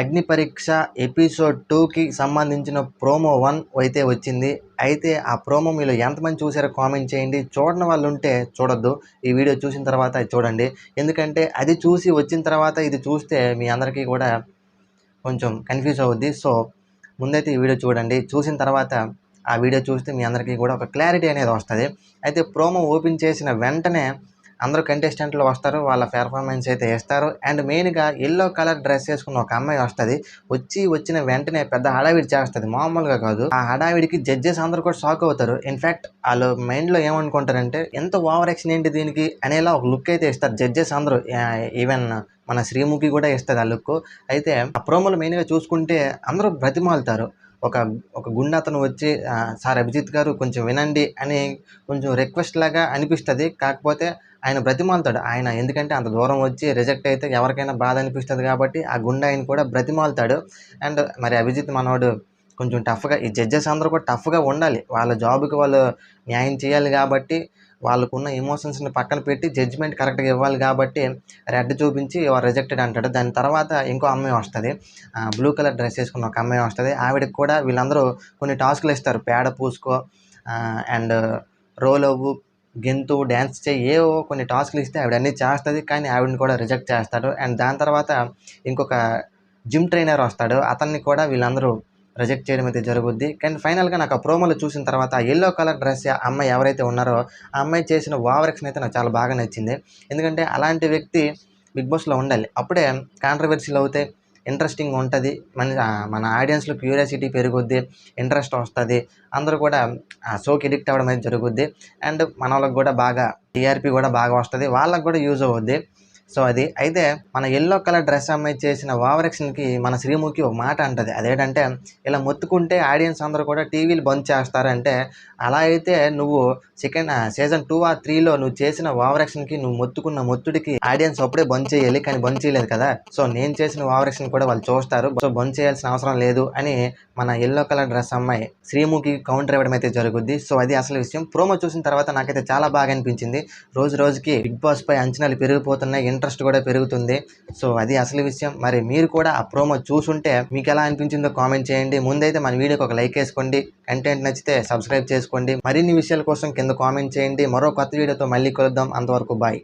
అగ్ని పరీక్ష ఎపిసోడ్ టూకి సంబంధించిన ప్రోమో వన్ అయితే వచ్చింది. అయితే ఆ ప్రోమో మీరు ఎంతమంది చూసారో కామెంట్ చేయండి. చూడని వాళ్ళు ఉంటే చూడొద్దు. ఈ వీడియో చూసిన తర్వాత అది చూడండి. ఎందుకంటే అది చూసి వచ్చిన తర్వాత ఇది చూస్తే మీ అందరికీ కూడా కొంచెం కన్ఫ్యూజ్ అవుద్ది. సో ముందైతే ఈ వీడియో చూడండి. చూసిన తర్వాత ఆ వీడియో చూస్తే మీ అందరికీ కూడా ఒక క్లారిటీ అనేది వస్తుంది. అయితే ప్రోమో ఓపెన్ చేసిన వెంటనే అందరూ కంటెస్టెంట్లు వస్తారు వాళ్ళ పెర్ఫార్మెన్స్ అయితే ఇస్తారు అండ్ మెయిన్గా ఎల్లో కలర్ డ్రెస్ వేసుకున్న ఒక అమ్మాయి వస్తుంది. వచ్చి వచ్చిన వెంటనే పెద్ద హడావిడి చేస్తుంది. మామూలుగా కాదు. ఆ హడావిడికి జడ్జెస్ అందరూ కూడా షాక్ అవుతారు. ఇన్ఫాక్ట్ వాళ్ళు మైండ్లో ఏమనుకుంటారంటే ఎంత ఓవర్ యాక్షన్ ఏంటి దీనికి అనేలా ఒక లుక్ అయితే ఇస్తారు జడ్జెస్ అందరూ ఈవెన్ మన శ్రీముఖి కూడా ఇస్తుంది ఆ లుక్ అయితే ఆ ప్రోమోలు మెయిన్గా చూసుకుంటే అందరూ బ్రతిమాలుతారు. ఒక ఒక గుండె అతను వచ్చి సార్ అభిజిత్ గారు కొంచెం వినండి అని కొంచెం రిక్వెస్ట్ లాగా అనిపిస్తుంది. కాకపోతే ఆయన బ్రతిమాలుతాడు. ఆయన ఎందుకంటే అంత దూరం వచ్చి రిజెక్ట్ అయితే ఎవరికైనా బాధ అనిపిస్తుంది కాబట్టి ఆ గుండె ఆయన కూడా బ్రతిమాలుతాడు. అండ్ మరి అభిజిత్ మనోడు కొంచెం టఫ్గా ఈ జడ్జెస్ అందరూ కూడా టఫ్గా ఉండాలి. వాళ్ళ జాబ్కి వాళ్ళు న్యాయం చేయాలి కాబట్టి వాళ్ళకున్న ఎమోషన్స్ని పక్కన పెట్టి జడ్జిమెంట్ కరెక్ట్గా ఇవ్వాలి కాబట్టి రెడ్ చూపించి రిజెక్టెడ్ అంటాడు. దాని తర్వాత ఇంకో అమ్మాయి వస్తుంది. బ్లూ కలర్ డ్రెస్ వేసుకున్న ఒక అమ్మాయి వస్తుంది. ఆవిడకి కూడా వీళ్ళందరూ కొన్ని టాస్క్లు ఇస్తారు. పేడ పూసుకో అండ్ రోల్ అవ్వు గెంతు డ్యాన్స్ చేయి ఏవో కొన్ని టాస్క్లు ఇస్తే ఆవిడ అన్నీ చేస్తుంది కానీ ఆవిడని కూడా రిజెక్ట్ చేస్తాడు. అండ్ దాని తర్వాత ఇంకొక జిమ్ ట్రైనర్ వస్తాడు. అతన్ని కూడా వీళ్ళందరూ రిజెక్ట్ చేయడం అయితే జరుగుద్ది. కానీ ఫైనల్గా నాకు ఆ ప్రోమోలో చూసిన తర్వాత ఎల్లో కలర్ డ్రెస్ ఆ అమ్మాయి ఎవరైతే ఉన్నారో ఆ అమ్మాయి చేసిన ఓవరాక్షన్ అయితే నాకు చాలా బాగా నచ్చింది. ఎందుకంటే అలాంటి వ్యక్తి బిగ్ బాస్లో ఉండాలి. అప్పుడే కాంట్రవర్సీలు అవుతాయి ఇంట్రెస్టింగ్ ఉంటుంది. మన మన ఆడియన్స్లో క్యూరియాసిటీ పెరుగుద్ది ఇంట్రెస్ట్ వస్తుంది. అందరూ కూడా ఆ షోకి ఎడిక్ట్ అవ్వడం అయితే జరుగుద్ది. అండ్ మన వాళ్ళకి కూడా బాగా టీఆర్పీ కూడా బాగా వస్తుంది. వాళ్ళకి కూడా యూజ్ అవుద్ది. సో అది అయితే మన ఎల్లో కలర్ డ్రెస్ అమ్మాయి చేసిన ఓవరాక్షన్కి మన శ్రీముఖి ఒక మాట అంటది. అదేంటంటే ఇలా మొత్తుకుంటే ఆడియన్స్ అందరూ కూడా టీవీలు బంద్ చేస్తారంటే అలా అయితే నువ్వు సెకండ్ సీజన్ టూ ఆ త్రీలో నువ్వు చేసిన ఓవరాక్షన్కి నువ్వు మొత్తుకున్న మొత్తుడికి ఆడియన్స్ అప్పుడే బంద్ చేయాలి. కానీ బంద్ చేయలేదు కదా. సో నేను చేసిన ఓవరాక్షన్ కూడా వాళ్ళు చూస్తారు. సో బంద్ చేయాల్సిన అవసరం లేదు అని మన ఎల్లో కలర్ డ్రెస్ అమ్మాయి శ్రీముఖి కౌంటర్ ఇవ్వడం అయితే జరుగుద్ది. సో అది అసలు విషయం. ప్రోమో చూసిన తర్వాత నాకైతే చాలా బాగా అనిపించింది. రోజు రోజుకి బిగ్ బాస్ పై అంచనాలు పెరిగిపోతున్నాయి. ఇంట్రెస్ట్ కూడా పెరుగుతుంది. సో అది అసలు విషయం. మరి మీరు కూడా ఆ ప్రోమో చూసుంటే మీకు ఎలా అనిపించిందో కామెంట్ చేయండి. ముందైతే మన వీడియోకి ఒక లైక్ వేసుకోండి. కంటెంట్ నచ్చితే సబ్స్క్రైబ్ చేసుకోండి. మరిన్ని విషయాల కోసం కింద కామెంట్ చేయండి. మరో కొత్త వీడియోతో మళ్ళీ కలుద్దాం. అంతవరకు బాయ్.